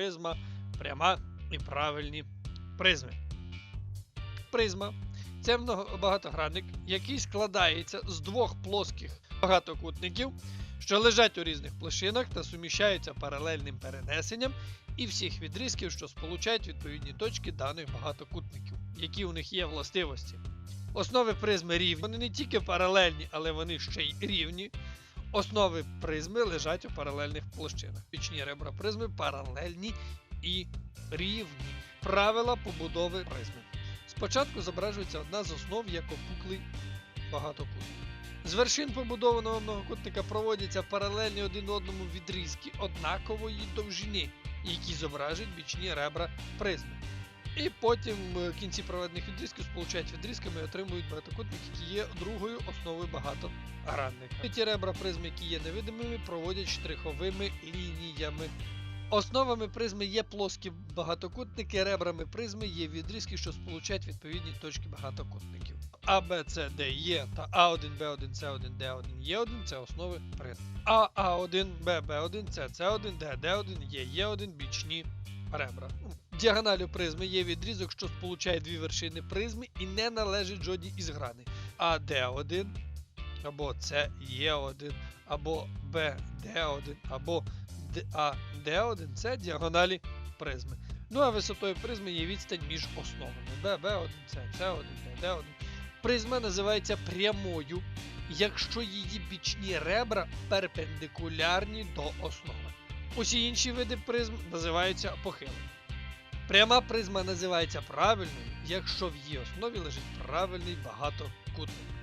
призма, пряма і правильні призми. Призма це багатогранник, який складається з двох плоских багатокутників, що лежать у різних площинах та суміщаються паралельним перенесенням і всіх відрізків, що сполучають відповідні точки даних багатокутників, які у них є властивості. Основи призми рівні. Вони не тільки паралельні, але вони ще й рівні. Основи призми лежать у паралельних площинах. Пічні ребра призми паралельні і рівні. Правила побудови призми. Спочатку зображується одна з основ як опуклий багатокутник. З вершин побудованого многокутника проводяться паралельні один одному відрізки однакової довжини, які зображують бічні ребра призми. І потім е, кінці проведених відрізків сполучають відрізками і отримують багатокутник, який є другою основою багатогранника. Ті ребра призми, які є невидимими, проводять штриховими лініями. Основами призми є плоскі багатокутники, ребрами призми є відрізки, що сполучають відповідні точки багатокутників. А, Б, С, Д, Е та А1, Б1, С1, Д1, Е1 це основи призм. А, А1, Б, Б1, С, С1, Д, Д1, Е, Е1 бічні ребра. Діагоналю призми є відрізок, що сполучає дві вершини призми і не належить жодній із граней. А Д1 або С Е1, або Б Д1, або Д- А Д1 це діагоналі призми. Ну а висотою призми є відстань між основами Б, Б1, С, С1, Д, Д1. Призма називається прямою, якщо її бічні ребра перпендикулярні до основи. Усі інші види призм називаються похилими. Пряма призма називається правильною, якщо в її основі лежить правильний багатокутник.